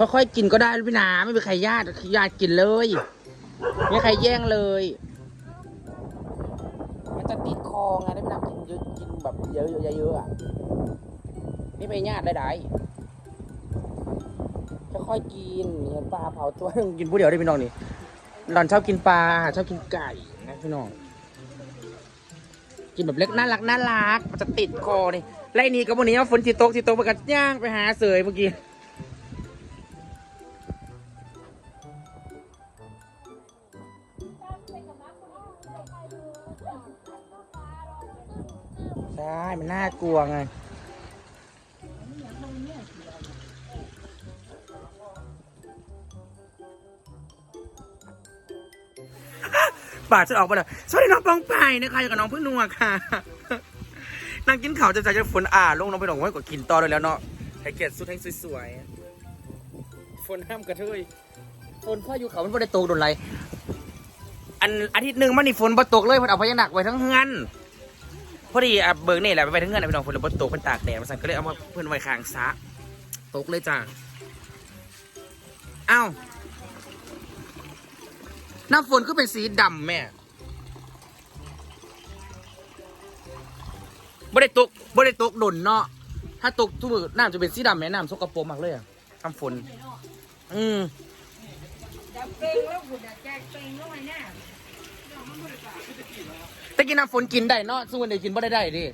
ค่อยๆกินก็ได้พี่นาไม่มีใครญาติญาติกินเลยไม่ใครแย่งเลยมันจะติดคอไงได้พี่นากินเยอะกินแบบเยอะๆเยอะๆอะนี่ไปญาติได้ไดค่อยๆกินปลาเผาตัวกินผู้เดียวได้พี่น้องนี่หล่อนชอบกินปลาชอบกินไก่นะพี่น้องกินแบบเล็กน่ารักน่ารักมันจะติดคอนี่ไล่นี่กับวันนี้ว่าฝนสิตกสิตกไปกันย่างไปหาเสยเมื่อกี้ ใช่มันน่ากลัวไงบาดฉันออกมาเลยสวัสดีน้องปองไปนะคะอยู่กับน้องพึ่งนัวค่ะนั่งกินข้าวจะใจจะฝนอ่าลงน้องไปหนองไว้ก็กินต่อเลยแล้วเนาะให้เกียรติสุดให้สวยๆฝนห้ามกระเทยฝนพ่ออยู่เขามันไม่ได้ตกโดนไรอันอาทิตย์หนึ่งมันนี่ฝนบ่ตกเลยเพนเอาพญานาคไว้ทั้งเฮือน พอดีอะเบิกนี่แหละไปทั้งเฮือนนะพี่น้องฝนลยบ่ตกมันตากแดดมันสั่นก็เลยเอามาเพื่อนไว้ข้างซะตกเลยจ้าเอ้าน้ำฝนก็เป็นสีดำแม่บ่ได้ตกบ่ได้ตกดนเนาะถ้าตกทุกมือน้ำจะเป็นสีดำแม่น้ำสกปรกมากเลยอะน้ำฝน อืม ดับเปงแล้วบุดแจกเปงแล้วไงเนี่ย แต่กินน้ำฝนกินได้เนาะสู้วันเดียวกินบ่ได้ได้ดิ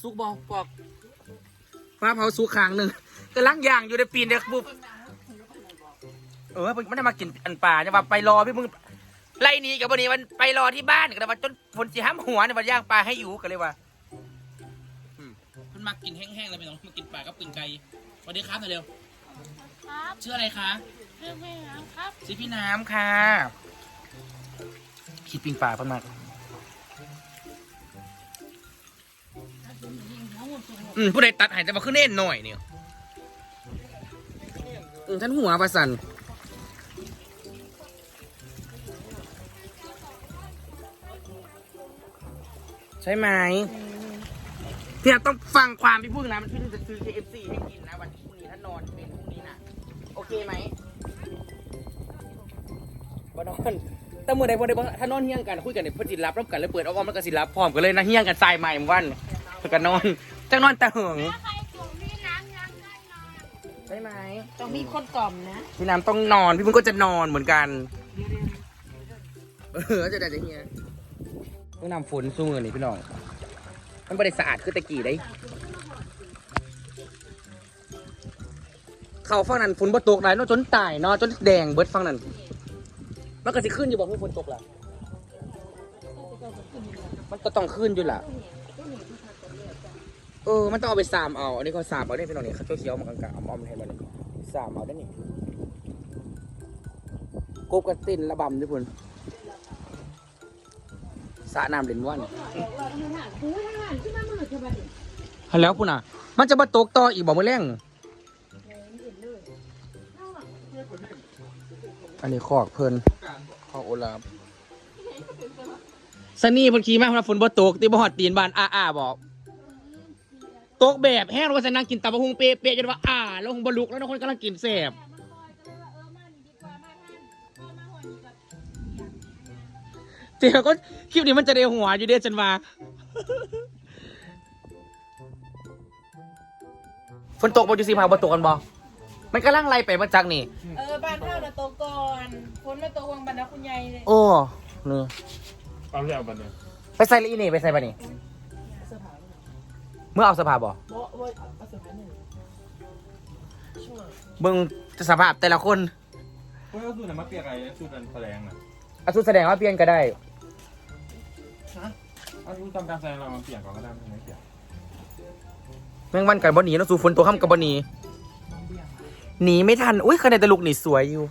สุกบอกปอกฟ้าเผาสุกคางหนึ่งกำลังย่างอยู่ในปีนเด็กปุ๊บเออมันได้มากินอันป่าจะว่าไปรอพี่มึงไล่หนี้กับวันนี้มันไปรอที่บ้านก็เลยว่าจนฝนสีห้ามหัวเนี่ยมันย่างปลาให้อยู่กันเลยว่าอืมมันมากินแห้งๆเลยไม่ต้องมากินปลากับปิ่งไก่สวัสดีครับหน่อยเร็วครับชื่ออะไรคะเรื่องไม่น้ำครับชื่อพี่น้ำค่ะ คิดปิ่งปลาประมาณอืมผู้ใดตัดใหายจะมาขึ้นเน่นหน่อยเนี่ยอืมท่านหัวประสันใช่ไหมเนี่ยต้องฟังความพี่พึ่งนะ มันพี่พึ่งจะซื้อ KFC ให้กินนะ วันพรุ่งนี้ถ้านอนเป็นพรุ่งนี้นะโอเคไหมบ่นอน แต่เมื่อใดบ่ได้บ่ถ้านอนเฮี้ยงกันคุยกันเนี่ยเพื่อจิรับรับกันแล้วเปิดอาออมแล้วก็สิรับพร้อมกันเลยนะเฮี้ยงกันทรายใหม่เหมือนวันเพื่อกันนอนจังนอนตะเหิงใครส่งพี่น้ำยังได้นอนใช่ไหมต้องมีคนกล่อมนะพี่น้ำต้องนอนพี่พึ่งก็จะนอนเหมือนกันเออจะได้จะเฮียต้องนำฝนสู้มือนี่พี่น้อง มันไม่ได้สะอาดคือตะกี้ได้ เขาฟังนั้นฝนบ่ตกได้เนาะจนตายเนาะจนแดงเบิดฟังนั้น มันก็สิขึ้นอยู่บอกว่าฝนตกล่ะมันก็ต้องขึ้นอยู่ล่ะ เออ มันต้องเอาไปสามเอา อันนี้เขาสามเอาได้พี่น้องนี่เขาเขียวๆมากลางๆอาๆมาให้มันสามเอาได้นี่กบกันตินระบำด้วยพุ่นสระน้ำเล่นว่านฮัลแล้วพุ่นอะ มันจะมาตกต่ออีกบอกมือแรงอันนี้คอกเพลิน โอลาฟสนี่เพิ่นขี่มาเพราะว่าฝนบ่ตกตีบ่ฮอดตีนบ้านอ้าๆบอกตกแบบแห้งแล้วก็จะนั่งกินตับะฮุงเป๊ะจนว่าอ่าแล้วหงบลุกแล้วทุกคนกำลังกินแสบเดี๋ยวก็คลิปนี้มันจะเดียวหัวอยู่เดียวจันว่าฝนตกบนจุสีพาบนตกกันบ่มันกำลังไล่ไปมาจากนี่ เอ คนมาโตวังบรรดาคุณยายเลยโอ้นี่ เอาเรื่องบันเนี่ยไปใส่ละอีนี่ไปใส่ปะนี่เมื่อเอาสภาพบ่บ่บ่เอาสมัยหนึ่งช่วงเบิ่งสภาพแต่ละคนเฮ้ยเอาสูตรไหนมาเปียกไอ้สูตรนั้นแสดงน่ะอาสุแสดงว่าเปลี่ยนก็ได้เอาสูตรทำการแสดงเรามาเปียกก่อนก็ได้ไม่เปียกแมงวันกับบหนีเนาะสู่ฝนตัวข้ามกับบหนีหนีไม่ทัน อุ้ยคะแนนตะลุกหนีสวยอยู่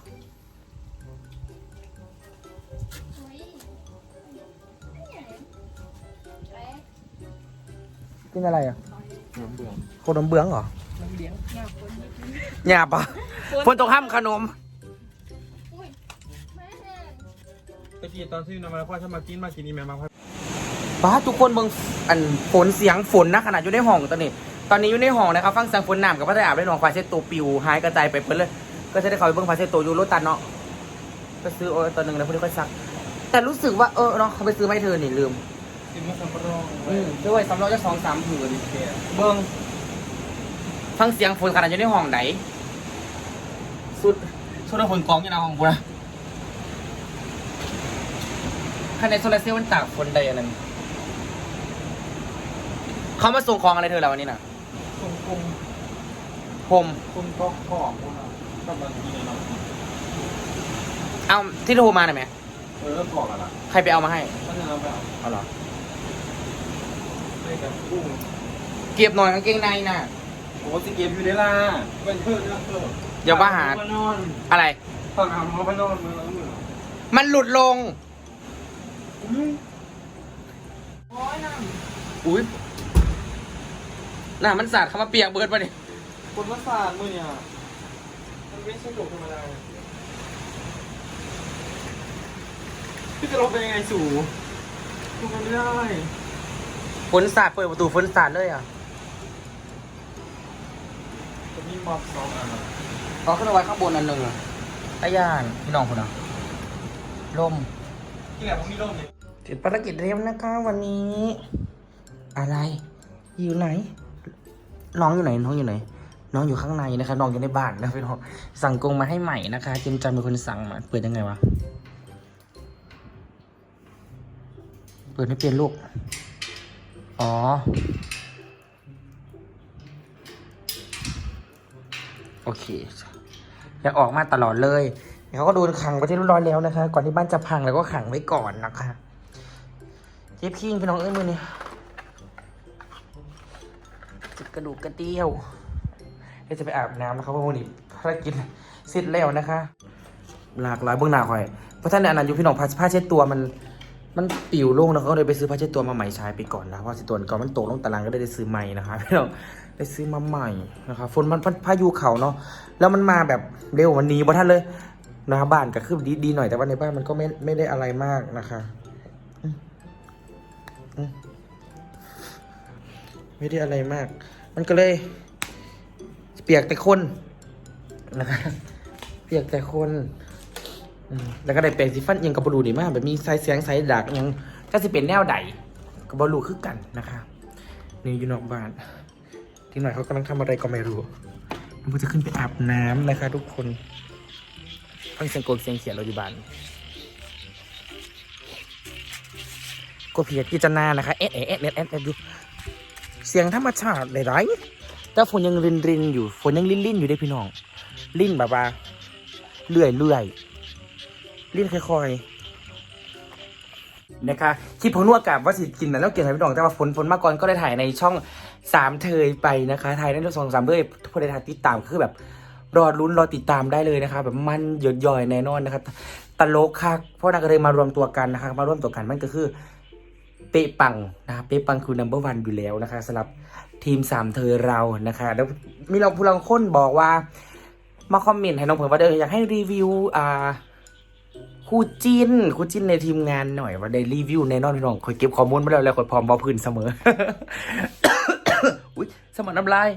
กินอะไรอะเบื่อเบื่อขนมเบื้องเหรอหยาบปะฝนตกข้ามขนมตะกี้ตอนที่นำมาพ่อชอบมากินมากินนี่แม่มาพ่อป้าทุกคนเบิ่งอันฝนเสียงฝนนะขนาดอยู่ในห้องตอนนี้ ตอนนี้อยู่ในห้องนะครับฟังเสียงฝนน้ำกับพระได้อาบได้นองควายเซตตัวปิวหายกระจายไปเพิ่นเลย ก็จะได้เขาไปเบิ่งควายเซตตัวอยู่รถตันเนาะก็ซื้อโอ้ยตัวหนึ่งแล้วพวกนี้ก็ซัก แต่รู้สึกว่าเออเนาะเขาไปซื้อไม่เธอนี่ลืม กินมาสัมปะรองอืมด้วยสำรองจะสองสามผืนเบิ่งฟังเสียงฝนขนาดอยู่ในห้องไหนสุดสุดฝนกองอยู่ในห้องกูนะภายในโซลาร์เซลล์มันตากฝนใดอันนั้นเขามาส่งของอะไรเธอแล้ววันนี้น่ะคุมคุมผมคุมก็ขอบพวกเรากำลังกินเนาะเอาที่โทรมาหน่อยไหมเออเริ่มบอกแล้วล่ะใครไปเอามาให้ท่านจะเอาไปเอาเอาเหรอ ไปกับกุ้งเก็บหน่อยกางเกงในน่ะโอ้สิเกมอยู่ได้ล่ะเป็นเพื่อนเรื่องเพื่อนอย่าว่าหานอนอะไรฟังเอาเขาไปนอนมือแล้วมือมันหลุดลงอุ้ยอุ้ยน่ะมันสาดเข้ามาเปียกเบิร์ดปะเนี่ยคนว่าสาดมือเนี่ยมันไม่ใช่ดุธรรมดาพี่จะลงไปยังไงสูลงไปไม่ได้ ฝนสาดเปิดประตูฝนสาดเลยอะจะมีม็อบสองอันอะเอาขึ้นเอาไว้ข้างบนอันหนึ่งอะตะย่านพี่น้องคนน่ะลมที่แหละผมมีร่มเนี่ยเสร็จภารกิจเรียบนะคะวันนี้ อะไร อยู่ไหน น้องอยู่ไหนน้องอยู่ไหน น้องอยู่ข้างในนะคะน้องอยู่ในบ้านนะพี่น้องสั่งกรงมาให้ใหม่นะคะเจมจันเป็นคนสั่งมาเปิดยังไงวะเปิดไม่เปลี่ยนลูก อ๋อ โอเคยังออกมาตลอดเลยเขาก็โดนขังไปที่รียบร้อยแล้วนะคะ ก่อนที่บ้านจะพังแล้วก็ขังไว้ก่อนนะคะเจ็บขี้งพี่น้องเอ้ยมือนี่จ็บกระดูกกระเดี่ยวเดี๋ยวจะไปอาบน้ำนะครับเพราะวันนี้ภารกิจเสร็จแล้วนะคะ หลากหลายเบื้องหน้าคอยเพราะท่านในอนันต์อยู่พี่น้องผ้าเช็ดตัวมัน มันปิวลงแล้วเขาก็เลยไปซื้อผ้าเช็ดตัวมาใหม่ใช้ไปก่อนนะเพราะสิตัวก่อนมันตกลงตารางก็ได้ซื้อใหม่นะคะพี่น้องได้ซื้อมาใหม่นะคะฝนมันพายุเขาเนาะแล้วมันมาแบบเร็ววันนี้บ่ท่านเลยนะคะบ้านก็คือดีดีหน่อยแต่ว่าในบ้านมันก็ไม่ไม่ได้อะไรมากนะคะไม่ได้อะไรมาก มันก็เลย เปียกแต่คนนะคะเปียกแต่คน แล้วก็ได้เป็นสีฟันเอียงกับบรูดีมากแบบมีสายเสียงสายดักยังก็จะเป็นแนวใดกับบรูคือกันนะคะ นี่อยู่นอกบ้าน ทีหน่อยเขากำลังทำอะไรก็ไม่รู้มันจะขึ้นไปอาบน้ำนะคะ ทุกคนฟังเสียงโกนเสียงเขียนเราอยู่บ้านก็เพียรพิจารณานะคะเอ๊ะเอ๊ะเอ๊ะเอ๊ะเอ๊ะเอ๊ะดูเสียงธรรมชาติเลยไรแต่ฝนยังรินรินอยู่ฝนยังลิ้นลิ้นอยู่ได้พี่น้อง ลิ้นแบบว่าเลื่อยเลื่อย ๆลิ้นค่อยๆนะคะคลิปของนวดกับว่าสิกินนะแล้วเก่งให้พี่น้องแต่ว่าฝนฝนมาก่อนก็ได้ถ่ายในช่องสามเทยไปนะคะถ่ายในช่องสามเทยทุกคนได้ถ่ายติดตามคือแบบรอลุ้นรอติดตามได้เลยนะคะแบบมันหยดย่อยแน่นอนนะคะตลกค่ะเพราะนักเรียนมารวมตัวกันนะคะมาร่วมตัวกันมันก็คือเป๊ะปังนะคะเป๊ะปังคือ number one อยู่แล้วนะคะสำหรับทีมสามเธอเรานะคะ แล้วมีเราผู้ลังค้นบอกว่า มาคอมเมนต์ให้น้องเผยว่าเดออยากให้รีวิวอ่า คู่จิ้นคู่จิ้นในทีมงานหน่อยว่าได้รีวิวแน่นอนพี่น้องคอยเก็บข้อมูลมาแล้วแล้วคอยพร้อมบอพื้นเสมอ อุ้ยสมองน้ำลาย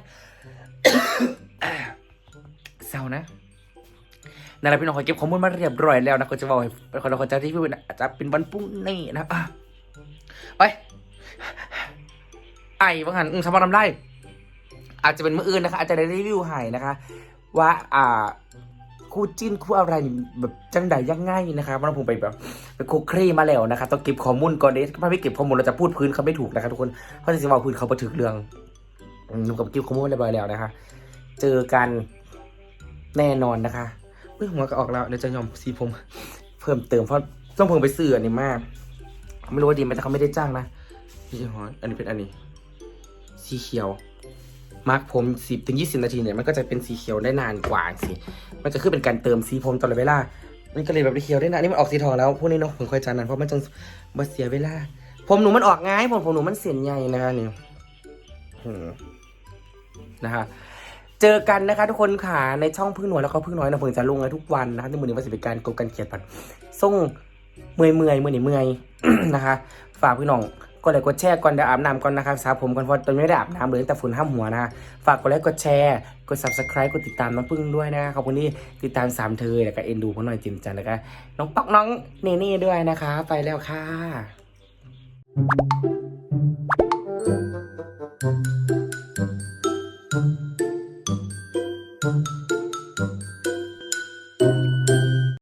เศร้านะนั่นแหละพี่น้องคอยเก็บข้อมูลมาเรียบร้อยแล้วนะก็จะบอกให้คนเราจะรีวิวนะอาจจะเป็นวันพรุ่งนี้นะอะไปไอ้บางหันอืมสมองน้ำลายอาจจะเป็นมืออื่นนะคะ อาจจะได้รีวิวให้นะคะ ว่าอ่า คู่จิ้นคู่อะไรนี่แบบจังใดยังไงนะคะมันผมไปแบบไปคุกครีมาแล้วนะคะต้องเก็บข้อมูลก่อนเดถ้าไม่เก็บข้อมูลเราจะพูดพื้นเขาไม่ถูกนะคะทุกคนเพราะจะว่าพื้นเขาประถึกเรื่องอืมนุ่มกับเก็บข้อมูลเรียบร้อยแล้วนะคะ เจอกันแน่นอนนะคะเฮ้ยหัวก็ออกแล้วเดี๋ยวจะยอมสีผม เพิ่มเติมเพราะต้องเพิ่งไปซื้อนนี้มาก ไม่รู้ว่าดีไหมแต่เขาไม่ได้จ้างนะนี่ฮะอันนี้เป็นอันนี้ สีเขียว มาร์กผมสิบถึงยี่สิบนาทีเนี่ยมันก็จะเป็นสีเขียวได้นานกว่าสิมันจะขึ้นเป็นการเติมสีผมตลอดเวลามันก็เลยแบบได้เขียวได้นานนี่มันออกสีทองแล้วพวกนี้เนาะผมค่อยจานนั้นเพราะมันจังมาเสียเวลา ผมหนูมันออกง่ายผมผมหนูมันเสียนใหญ่นะนี่นะคะเจอกันนะคะ ทุกคนค่ะในช่องพึ่งหนวดแล้วก็พึ่งน้อยนะผมจะลงทุกวันนะคะในมือหนี้มันจะเป็นการกบกันเขียดปันส่งเมื่อยเมื่อยๆมื่อนี่เมื่อยนะคะ ฝากพี่น้อง กดไลค์กดแชร์ก่อนเดี๋ยวอาบน้ำก่อนนะครับสาวผมก่อนเพราะตอนนี้ไม่ได้อาบน้ำเลยแต่ฝุ่นห้ามหัวนะฝากกดไลค์กดแชร์กด subscribe กดติดตามน้องพึ่งด้วยนะขอบคุณที่ติดตามสามเธอแล้วก็เอ็นดูพ่อหน่อยจิมจันแล้วก็น้องป๊อกน้องเนเน่ด้วยนะคะ ไปแล้วค่ะ